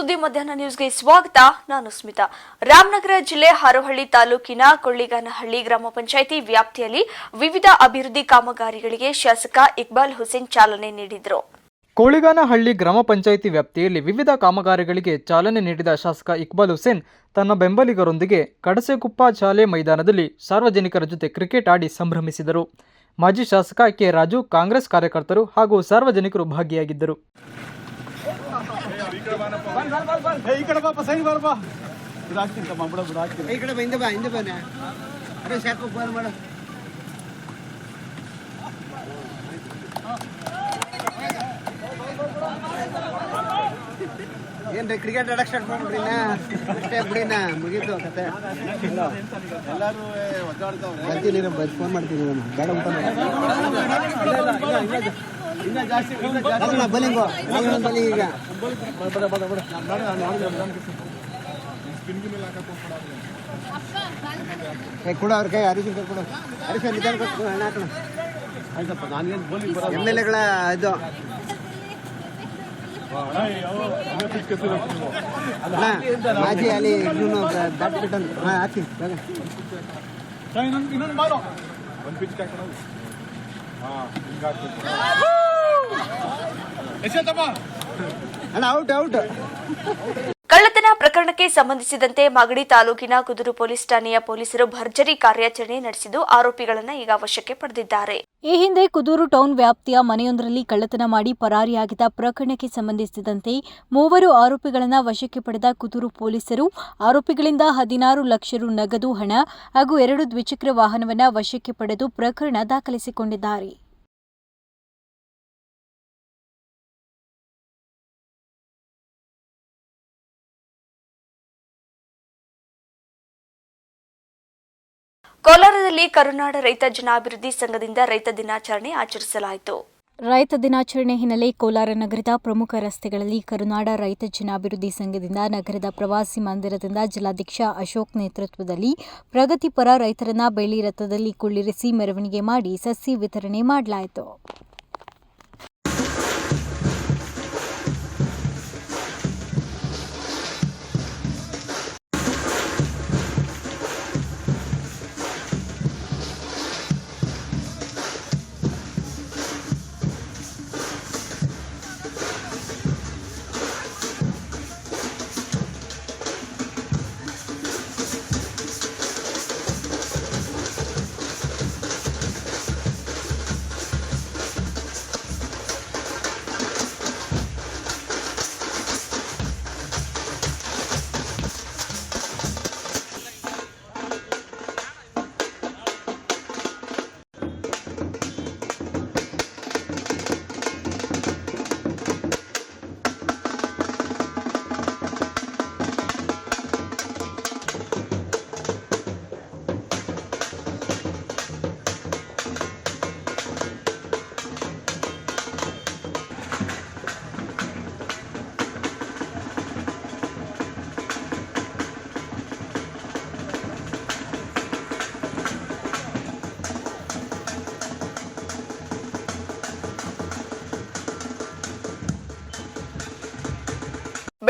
ಸುದ್ದಿ ಮಧ್ಯಾಹ್ನ ನ್ಯೂಸ್ಗೆ ಸ್ವಾಗತ. ನಾನು ಸ್ಮಿತಾ. ರಾಮನಗರ ಜಿಲ್ಲೆ ಹಾರೋಹಳ್ಳಿ ತಾಲೂಕಿನ ಕೊಳ್ಳಿಗಾನಹಳ್ಳಿ ಗ್ರಾಮ ಪಂಚಾಯಿತಿ ವ್ಯಾಪ್ತಿಯಲ್ಲಿ ವಿವಿಧ ಅಭಿವೃದ್ಧಿ ಕಾಮಗಾರಿಗಳಿಗೆ ಶಾಸಕ ಇಕ್ಬಾಲ್ ಹುಸೇನ್ ಚಾಲನೆ ನೀಡಿದರು. ಕೋಳಿಗಾನಹಳ್ಳಿ ಗ್ರಾಮ ಪಂಚಾಯಿತಿ ವ್ಯಾಪ್ತಿಯಲ್ಲಿ ವಿವಿಧ ಕಾಮಗಾರಿಗಳಿಗೆ ಚಾಲನೆ ನೀಡಿದ ಶಾಸಕ ಇಕ್ಬಾಲ್ ಹುಸೇನ್ ತನ್ನ ಬೆಂಬಲಿಗರೊಂದಿಗೆ ಕಡಸೆಗುಪ್ಪ ಶಾಲೆ ಮೈದಾನದಲ್ಲಿ ಸಾರ್ವಜನಿಕರ ಜೊತೆ ಕ್ರಿಕೆಟ್ ಆಡಿ ಸಂಭ್ರಮಿಸಿದರು. ಮಾಜಿ ಶಾಸಕ ಕೆ ರಾಜು ಕಾಂಗ್ರೆಸ್ ಕಾರ್ಯಕರ್ತರು ಹಾಗೂ ಸಾರ್ವಜನಿಕರು ಭಾಗಿಯಾಗಿದ್ದರು. ಈ ಕಡೆ ಬಾಪ ಸೈಡ್ ಬಾರಪ್ಪ. ಇದು ಹಾಕ್ತೀನಿ ತಮ್ಮ ಬಿಡ ಬಿಡ ಹಾಕ್ತೀನಿ. ಈ ಕಡೆ ಬಾ ಹಿಂದೆ ಬಾ ಹಿಂದೆ ಬಾನೆ ಅರೆ ಸಾಕು ಫೋನ್ ಮಾಡು. ಏನ್ರಿ ಕ್ರಿಕೆಟ್ ಆಡಕ್ ಸ್ಟಾರ್ಟ್ ಮಾಡ್ಬಿಡಿನ ಅಷ್ಟೇ ಬಿಡಿನ ಮುಗೀತು ಕತೆ. ಎಲ್ಲರೂ ಬರ್ತೀನಿ ಬಸ್ ಫೋನ್ ಮಾಡ್ತೀನಿ ಬೇಡ ಊಟ ಬಲಿಂಗು ಬಲಿ ಈಗ. ಕೊಡು ಅವ್ರ ಕೈ ಹರೀಶ್ ಕೈ ಕೊಡು. ಹರೀಶ್ ನಿಧಾನ ಕೊಟ್ಟು ಹಣ ಹಾಕೋಣ. ಆಯ್ತಪ್ಪ ನಾನೇನು ಬೋಲಿ ಬರ ಎಂ ಎಲ್ ಎಗಳ ಇದು. ಮಾಜಿ ಅಲ್ಲಿ ಹಾಂ ಹಾಕಿ ಇನ್ನೊಂದು ಬಾಲು ಒಂದು ಪಿಚ್ ಹಾಕೋಣ. ಹಾಂ ಹಿಂಗೆ ಹಾಕ್ಬೇಕು. ಎಷ್ಟೇತಪ್ಪ ಅಣ್ಣ ಔಟ್ ಔಟ್ ಕಳ್ಳತನ ಪ್ರಕರಣಕ್ಕೆ ಸಂಬಂಧಿಸಿದಂತೆ ಮಾಗಡಿ ತಾಲೂಕಿನ ಕುದುರು ಪೊಲೀಸ್ ಠಾಣೆಯ ಪೊಲೀಸರು ಭರ್ಜರಿ ಕಾರ್ಯಾಚರಣೆ ನಡೆಸಿದ್ದು ಆರೋಪಿಗಳನ್ನು ಈಗ ವಶಕ್ಕೆ ಪಡೆದಿದ್ದಾರೆ. ಈ ಹಿಂದೆ ಕುದೂರು ಟೌನ್ ವ್ಯಾಪ್ತಿಯ ಮನೆಯೊಂದರಲ್ಲಿ ಕಳ್ಳತನ ಮಾಡಿ ಪರಾರಿಯಾಗಿದ್ದ ಪ್ರಕರಣಕ್ಕೆ ಸಂಬಂಧಿಸಿದಂತೆ ಮೂವರು ಆರೋಪಿಗಳನ್ನು ವಶಕ್ಕೆ ಪಡೆದ ಕುದೂರು ಪೊಲೀಸರು ಆರೋಪಿಗಳಿಂದ ಹದಿನಾರು ಲಕ್ಷ ರು ನಗದು ಹಣ ಹಾಗೂ ಎರಡು ದ್ವಿಚಕ್ರ ವಾಹನವನ್ನು ವಶಕ್ಕೆ ಪಡೆದು ಪ್ರಕರಣ ದಾಖಲಿಸಿಕೊಂಡಿದ್ದಾರೆ. ಕೋಲಾರದಲ್ಲಿ ಕರುನಾಡ ರೈತ ಜನಾಭಿವೃದ್ಧಿ ಸಂಘದಿಂದ ರೈತ ದಿನಾಚರಣೆ ಆಚರಿಸಲಾಯಿತು. ರೈತ ದಿನಾಚರಣೆ ಹಿನ್ನೆಲೆ ಕೋಲಾರ ನಗರದ ಪ್ರಮುಖ ರಸ್ತೆಗಳಲ್ಲಿ ಕರುನಾಡ ರೈತ ಜನಾಭಿವೃದ್ಧಿ ಸಂಘದಿಂದ ನಗರದ ಪ್ರವಾಸಿ ಮಂದಿರದಿಂದ ಜಿಲ್ಲಾಧ್ಯಕ್ಷ ಅಶೋಕ್ ನೇತೃತ್ವದಲ್ಲಿ ಪ್ರಗತಿಪರ ರೈತರನ್ನ ಬೆಳ್ಳಿ ರಥದಲ್ಲಿ ಕುಳ್ಳಿರಿಸಿ ಮೆರವಣಿಗೆ ಮಾಡಿ ಸಸಿ ವಿತರಣೆ ಮಾಡಲಾಯಿತು.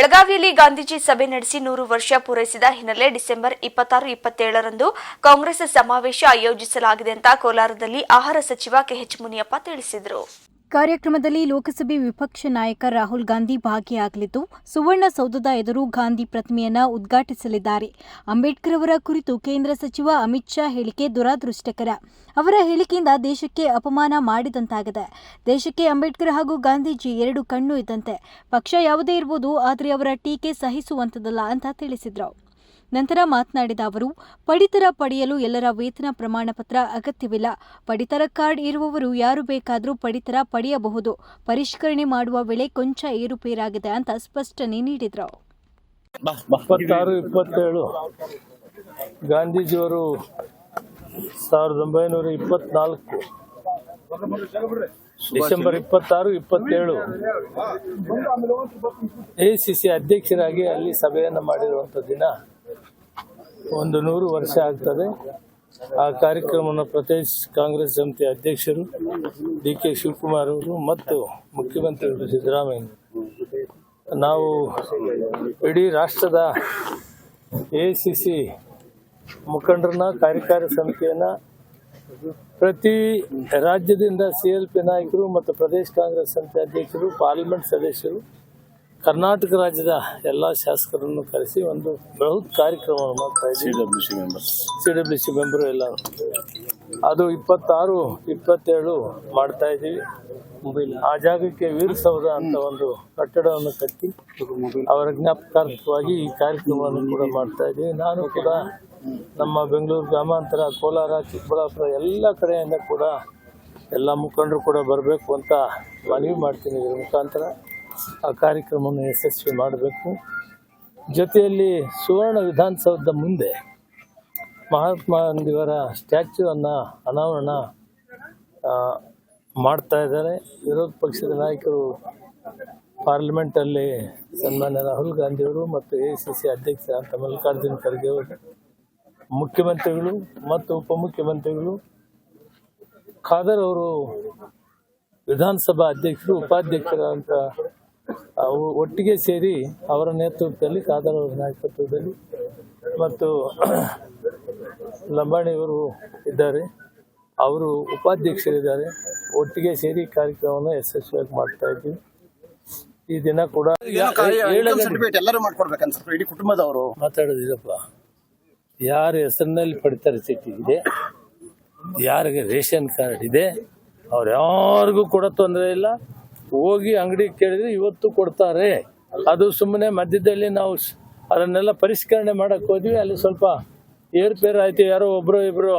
ಬೆಳಗಾವಿಯಲ್ಲಿ ಗಾಂಧೀಜಿ ಸಭೆ ನಡೆಸಿ ನೂರು ವರ್ಷ ಪೂರೈಸಿದ ಹಿನ್ನೆಲೆ ಡಿಸೆಂಬರ್ ಇಪ್ಪತ್ತಾರು, ಇಪ್ಪತ್ತೇಳರಂದು ಕಾಂಗ್ರೆಸ್ ಸಮಾವೇಶ ಆಯೋಜಿಸಲಾಗಿದೆ ಅಂತ ಕೋಲಾರದಲ್ಲಿ ಆಹಾರ ಸಚಿವ ಕೆಎಚ್ ಮುನಿಯಪ್ಪ ತಿಳಿಸಿದರು. ಕಾರ್ಯಕ್ರಮದಲ್ಲಿ ಲೋಕಸಭೆ ವಿಪಕ್ಷ ನಾಯಕ ರಾಹುಲ್ ಗಾಂಧಿ ಭಾಗಿಯಾಗಲಿದ್ದು ಸುವರ್ಣಸೌಧದ ಎದುರು ಗಾಂಧಿ ಪ್ರತಿಮೆಯನ್ನು ಉದ್ಘಾಟಿಸಲಿದ್ದಾರೆ. ಅಂಬೇಡ್ಕರ್ ಅವರ ಕುರಿತು ಕೇಂದ್ರ ಸಚಿವ ಅಮಿತ್ ಶಾ ಹೇಳಿಕೆ ದುರಾದೃಷ್ಟಕರ. ಅವರ ಹೇಳಿಕೆಯಿಂದ ದೇಶಕ್ಕೆ ಅಪಮಾನ ಮಾಡಿದಂತಾಗಿದೆ. ದೇಶಕ್ಕೆ ಅಂಬೇಡ್ಕರ್ ಹಾಗೂ ಗಾಂಧೀಜಿ ಎರಡು ಕಣ್ಣು ಇದ್ದಂತೆ. ಪಕ್ಷ ಯಾವುದೇ ಇರ್ಬೋದು, ಆದರೆ ಅವರ ಟೀಕೆ ಸಹಿಸುವಂತದಲ್ಲ ಅಂತ ತಿಳಿಸಿದ್ರು. ನಂತರ ಮಾತನಾಡಿದ ಅವರು ಪಡಿತರ ಪಡೆಯಲು ಎಲ್ಲರ ವೇತನ ಪ್ರಮಾಣ ಪತ್ರ ಅಗತ್ಯವಿಲ್ಲ. ಪಡಿತರ ಕಾರ್ಡ್ ಇರುವವರು ಯಾರು ಬೇಕಾದರೂ ಪಡಿತರ ಪಡೆಯಬಹುದು. ಪರಿಷ್ಕರಣೆ ಮಾಡುವ ವೇಳೆ ಕೊಂಚ ಏರುಪೇರಾಗಿದೆ ಅಂತ ಸ್ಪಷ್ಟನೆ ನೀಡಿದರು. ಗಾಂಧೀಜಿಯವರು ಸಾವಿರದ ಒಂಬೈನೂರ ಇಪ್ಪತ್ನಾಲ್ಕು. ಡಿಸೆಂಬರ್ ಇಪ್ಪತ್ತಾರು ಇಪ್ಪತ್ತೇಳು. ಎ ಸಿ ಸಿ ಅಧ್ಯಕ್ಷರಾಗಿ ಅಲ್ಲಿ ಸಭೆಯನ್ನು ಮಾಡಿರುವಂಥ ದಿನ ಒಂದು ನೂರು ವರ್ಷ ಆಗ್ತದೆ. ಆ ಕಾರ್ಯಕ್ರಮವನ್ನು ಪ್ರದೇಶ್ ಕಾಂಗ್ರೆಸ್ ಸಮಿತಿ ಅಧ್ಯಕ್ಷರು ಡಿ ಕೆ ಶಿವಕುಮಾರ್ ಅವರು ಮತ್ತು ಮುಖ್ಯಮಂತ್ರಿ ಸಿದ್ದರಾಮಯ್ಯ. ನಾವು ಇಡೀ ರಾಷ್ಟ್ರದ ಎ ಸಿ ಸಿ ಮುಖಂಡರನ್ನ, ಕಾರ್ಯಕಾರಿ ಸಮಿತಿಯನ್ನು, ಪ್ರತಿ ರಾಜ್ಯದಿಂದ ಸಿ ಎಲ್ ಪಿ ನಾಯಕರು ಮತ್ತು ಪ್ರದೇಶ ಕಾಂಗ್ರೆಸ್ ಸಮಿತಿ ಅಧ್ಯಕ್ಷರು, ಪಾರ್ಲಿಮೆಂಟ್ ಸದಸ್ಯರು ಕರ್ನಾಟಕ ರಾಜ್ಯದ ಎಲ್ಲ ಶಾಸಕರನ್ನು ಕರೆಸಿ ಒಂದು ಬೃಹತ್ ಕಾರ್ಯಕ್ರಮವನ್ನು ಮಾಡ್ತಾ ಇದ್ದೀವಿ ಸಿ ಡಬ್ಲ್ಯೂ ಸಿ ಮೆಂಬರು ಎಲ್ಲ ಅದು ಇಪ್ಪತ್ತಾರು ಇಪ್ಪತ್ತೇಳು ಮಾಡ್ತಾ ಇದ್ದೀವಿ. ಆ ಜಾಗಕ್ಕೆ ವೀರಸೌಧ ಅಂತ ಒಂದು ಕಟ್ಟಡವನ್ನು ಕಟ್ಟಿ ಅವರ ಜ್ಞಾಪಕಾರ್ಥವಾಗಿ ಈ ಕಾರ್ಯಕ್ರಮವನ್ನು ಕೂಡ ಮಾಡ್ತಾ ಇದ್ದೀವಿ. ನಾನು ಕೂಡ ನಮ್ಮ ಬೆಂಗಳೂರು ಗ್ರಾಮಾಂತರ ಕೋಲಾರ ಚಿಕ್ಕಬಳ್ಳಾಪುರ ಎಲ್ಲ ಕಡೆಯಿಂದ ಕೂಡ ಎಲ್ಲ ಮುಖಂಡರು ಕೂಡ ಬರಬೇಕು ಅಂತ ಮನವಿ ಮಾಡ್ತೀನಿ ಇದರ ಮುಖಾಂತರ. ಆ ಕಾರ್ಯಕ್ರಮವನ್ನು ಯಶಸ್ವಿ ಮಾಡಬೇಕು. ಜೊತೆಯಲ್ಲಿ ಸುವರ್ಣ ವಿಧಾನಸೌಧದ ಮುಂದೆ ಮಹಾತ್ಮ ಗಾಂಧಿಯವರ ಸ್ಟ್ಯಾಚ್ಯೂವನ್ನು ಅನಾವರಣ ಮಾಡ್ತಾ ಇದ್ದಾರೆ. ವಿರೋಧ ಪಕ್ಷದ ನಾಯಕರು ಪಾರ್ಲಿಮೆಂಟಲ್ಲಿ ಸನ್ಮಾನ್ಯ ರಾಹುಲ್ ಗಾಂಧಿಯವರು ಮತ್ತು ಎ ಸಿ ಸಿ ಅಧ್ಯಕ್ಷರಾದಂಥ ಮಲ್ಲಿಕಾರ್ಜುನ ಖರ್ಗೆ ಅವರು, ಮುಖ್ಯಮಂತ್ರಿಗಳು ಮತ್ತು ಉಪಮುಖ್ಯಮಂತ್ರಿಗಳು, ಖಾದರ್ ಅವರು ವಿಧಾನಸಭಾ ಅಧ್ಯಕ್ಷರು ಉಪಾಧ್ಯಕ್ಷರಾದಂಥ ಅವು ಒಟ್ಟಿಗೆ ಸೇರಿ ಅವರ ನೇತೃತ್ವದಲ್ಲಿ ಖಾದರ್ ಅವರ ನಾಯಕತ್ವದಲ್ಲಿ ಮತ್ತು ಲಂಬಾಣಿಯವರು ಇದ್ದಾರೆ. ಅವರು ಉಪಾಧ್ಯಕ್ಷರಿದ್ದಾರೆ. ಒಟ್ಟಿಗೆ ಸೇರಿ ಕಾರ್ಯಕ್ರಮವನ್ನು ಯಶಸ್ವಿಯಾಗಿ ಮಾಡ್ತಾ ಇದ್ದೀವಿ. ಈ ದಿನ ಕೂಡ ಇಡೀ ಕುಟುಂಬದವರು. ಮಾತಾಡೋದಿಲ್ಲಪ್ಪ ಯಾರ ಹೆಸರಿನಲ್ಲಿ ಪಡಿತರ ಚೀಟಿ ಇದೆ ಯಾರಿಗೆ ರೇಷನ್ ಕಾರ್ಡ್ ಇದೆ ಅವ್ರು ಯಾರಿಗೂ ಕೂಡ ತೊಂದರೆ ಇಲ್ಲ. ಹೋಗಿ ಅಂಗಡಿ ಕೇಳಿದ್ರೆ ಇವತ್ತು ಕೊಡ್ತಾರೆ. ಅದು ಸುಮ್ಮನೆ ಮಧ್ಯದಲ್ಲಿ ನಾವು ಅದನ್ನೆಲ್ಲ ಪರಿಷ್ಕರಣೆ ಮಾಡಕ್ ಹೋದ್ವಿ. ಅಲ್ಲಿ ಸ್ವಲ್ಪ ಏರ್ಪೇರ್ ಆಯ್ತು. ಯಾರೋ ಒಬ್ರು ಇಬ್ರು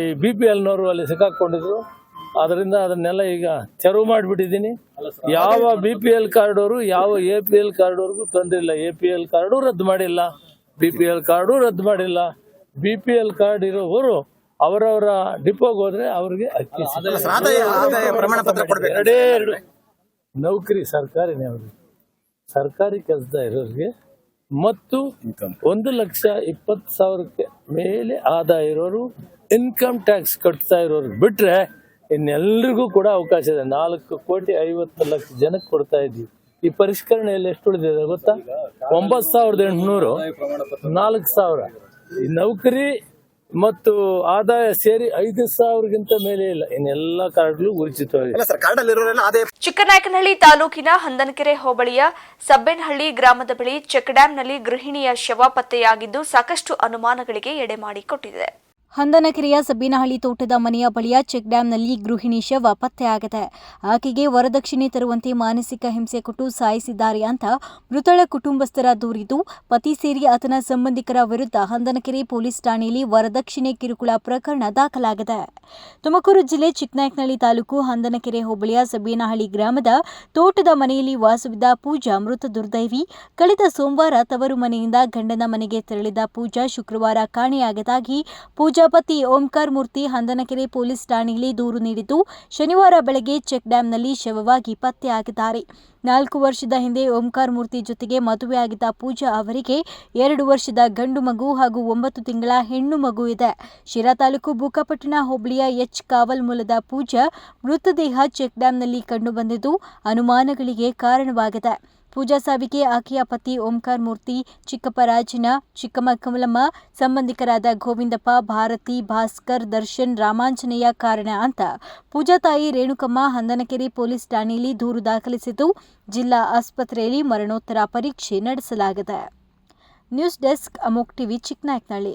ಈ ಬಿ ಪಿ ಎಲ್ನವರು ಅಲ್ಲಿ ಸಿಕ್ಕಾಕೊಂಡಿದ್ರು. ಅದರಿಂದ ಅದನ್ನೆಲ್ಲ ಈಗ ತೆರವು ಮಾಡಿಬಿಟ್ಟಿದ್ದೀನಿ. ಯಾವ ಬಿ ಪಿ ಎಲ್ ಕಾರ್ಡ್ ಅವರು ಯಾವ ಎ ಪಿ ಎಲ್ ಕಾರ್ಡ್ ಅವ್ರಿಗೂ ತೊಂದರೆ ಇಲ್ಲ. ಎ ಪಿ ಎಲ್ ಕಾರ್ಡು ರದ್ದು ಮಾಡಿಲ್ಲ. ಬಿ ಪಿ ಎಲ್ ಕಾರ್ಡು ರದ್ದು ಮಾಡಿಲ್ಲ. ಬಿ ಪಿ ಎಲ್ ಕಾರ್ಡ್ ಇರೋವರು ಅವರವರ ಡಿಪೋಗೆ ಹೋದ್ರೆ ಅವ್ರಿಗೆ ಅಕ್ಕಿ ಸಿಗುತ್ತೆ. ಎರಡೇ ಎರಡು ನೌಕರಿ ಸರ್ಕಾರಿ ಸರ್ಕಾರಿ ಕೆಲಸದ ಇರೋರಿಗೆ ಮತ್ತು ಒಂದು ಲಕ್ಷ ಇಪ್ಪತ್ತು ಸಾವಿರಕ್ಕೆ ಮೇಲೆ ಆದಾಯ ಇರೋರು ಇನ್ಕಮ್ ಟ್ಯಾಕ್ಸ್ ಕಟ್ತಾ ಇರೋರು ಬಿಟ್ರೆ ಇನ್ನೆಲ್ರಿಗೂ ಕೂಡ ಅವಕಾಶ ಇದೆ. ನಾಲ್ಕು ಕೋಟಿ ಐವತ್ತು ಲಕ್ಷ ಜನಕ್ಕೆ ಕೊಡ್ತಾ ಇದ್ದೀವಿ. ಈ ಪರಿಷ್ಕರಣೆಯಲ್ಲಿ ಎಷ್ಟು ಉಳಿದಿದೆ ಗೊತ್ತಾ? ಒಂಬತ್ತು ಸಾವಿರದ ಎಂಟುನೂರು ನಾಲ್ಕು ಸಾವಿರ. ಈ ನೌಕರಿ ಮತ್ತು ಆದಾಯ ಸೇರಿ ಐದು ಸಾವಿರಗಿಂತ ಮೇಲೆ ಇಲ್ಲ. ಇನ್ನೆಲ್ಲ ಕಾರ್ಡ್ಗಳು ಉಚಿತವಾಗಿದೆ ಸರ್ ಚಿಕ್ಕನಾಯಕನಹಳ್ಳಿ ತಾಲೂಕಿನ ಹಂದನಕೆರೆ ಹೋಬಳಿಯ ಸಬ್ಬೆನಹಳ್ಳಿ ಗ್ರಾಮದ ಬಳಿ ಚೆಕ್ ಡ್ಯಾಂನಲ್ಲಿ ಗೃಹಿಣಿಯ ಶವ ಪತ್ತೆಯಾಗಿದ್ದು ಸಾಕಷ್ಟು ಅನುಮಾನಗಳಿಗೆ ಎಡೆ ಮಾಡಿಕೊಟ್ಟಿದೆ. ಹಂದನಕೆರೆಯ ಸಬ್ಬಿನಹಳ್ಳಿ ತೋಟದ ಮನೆಯ ಬಳಿಯ ಚೆಕ್ ಡ್ಯಾಂನಲ್ಲಿ ಗೃಹಿಣಿ ಶವ ಪತ್ತೆಯಾಗಿದೆ. ಆಕೆಗೆ ವರದಕ್ಷಿಣೆ ತರುವಂತೆ ಮಾನಸಿಕ ಹಿಂಸೆ ಕೊಟ್ಟು ಸಾಯಿಸಿದ್ದಾರೆ ಅಂತ ಮೃತಳ ಕುಟುಂಬಸ್ಥರ ದೂರಿದ್ದು ಪತಿ ಸೇರಿ ಆತನ ಸಂಬಂಧಿಕರ ವಿರುದ್ಧ ಹಂದನಕೆರೆ ಪೊಲೀಸ್ ಠಾಣೆಯಲ್ಲಿ ವರದಕ್ಷಿಣೆ ಕಿರುಕುಳ ಪ್ರಕರಣ ದಾಖಲಾಗಿದೆ. ತುಮಕೂರು ಜಿಲ್ಲೆ ಚಿಕ್ಕನಾಯಕನಹಳ್ಳಿ ತಾಲೂಕು ಹಂದನಕೆರೆ ಹೋಬಳಿಯ ಸಬ್ಬಿನಹಳ್ಳಿ ಗ್ರಾಮದ ತೋಟದ ಮನೆಯಲ್ಲಿ ವಾಸವಿದ್ದ ಪೂಜಾ ಮೃತ ದುರ್ದೈವಿ. ಕಳೆದ ಸೋಮವಾರ ತವರು ಮನೆಯಿಂದ ಗಂಡನ ಮನೆಗೆ ತೆರಳಿದ ಪೂಜಾ ಶುಕ್ರವಾರ ಕಾಣೆಯಾಗದಾಗಿ ಪೂಜಾ ಪತಿ ಓಂಕಾರ್ ಮೂರ್ತಿ ಹಂದನಕೆರೆ ಪೊಲೀಸ್ ಠಾಣೆಯಲ್ಲಿ ದೂರು ನೀಡಿದ್ದು ಶನಿವಾರ ಬೆಳಗ್ಗೆ ಚೆಕ್ ಡ್ಯಾಂನಲ್ಲಿ ಶವವಾಗಿ ಪತ್ತೆಯಾಗಿದ್ದಾರೆ ನಾಲ್ಕು ವರ್ಷದ ಹಿಂದೆ ಓಂಕಾರ್ ಮೂರ್ತಿ ಜೊತೆಗೆ ಮದುವೆಯಾಗಿದ್ದ ಪೂಜಾ ಅವರಿಗೆ ಎರಡು ವರ್ಷದ ಗಂಡು ಮಗು ಹಾಗೂ ಒಂಬತ್ತು ತಿಂಗಳ ಹೆಣ್ಣು ಮಗು ಇದೆ. ಶಿರಾ ತಾಲೂಕು ಬೂಕಪಟ್ಟಣ ಹೋಬಳಿಯ ಎಚ್ ಕಾವಲ್ ಮೂಲದ ಪೂಜಾ ಮೃತದೇಹ ಚೆಕ್ ಡ್ಯಾಂನಲ್ಲಿ ಕಂಡುಬಂದಿದ್ದು ಅನುಮಾನಗಳಿಗೆ ಕಾರಣವಾಗಿದೆ. ಪೂಜಾ ಸಾವಿಗೆ ಆಕೆಯ ಪತಿ ಓಂಕಾರ ಮೂರ್ತಿ ಚಿಕ್ಕಪ್ಪ ರಾಜಿನ ಚಿಕ್ಕಮ್ಮ ಕಮಲಮ್ಮ, ಸಂಬಂಧಿಕರಾದ ಗೋವಿಂದಪ್ಪ, ಭಾರತಿ, ಭಾಸ್ಕರ್, ದರ್ಶನ್, ರಾಮಾಂಜನೇಯ ಕಾರಣ ಅಂತ. ಪೂಜಾ ತಾಯಿ ರೇಣುಕಮ್ಮ ಹಂದನಕೆರೆ ಪೊಲೀಸ್ ಠಾಣೆಯಲ್ಲಿ ದೂರು ದಾಖಲಿಸಿದ್ದು, ಜಿಲ್ಲಾ ಆಸ್ಪತ್ರೆಯಲ್ಲಿ ಮರಣೋತ್ತರ ಪರೀಕ್ಷೆ ನಡೆಸಲಾಗಿದೆ. ನ್ಯೂಸ್ ಡೆಸ್ಕ್ ಅಮೋಕ್ ಟಿವಿ, ಚಿಕ್ಕನಾಯಕನಹಳ್ಳಿ.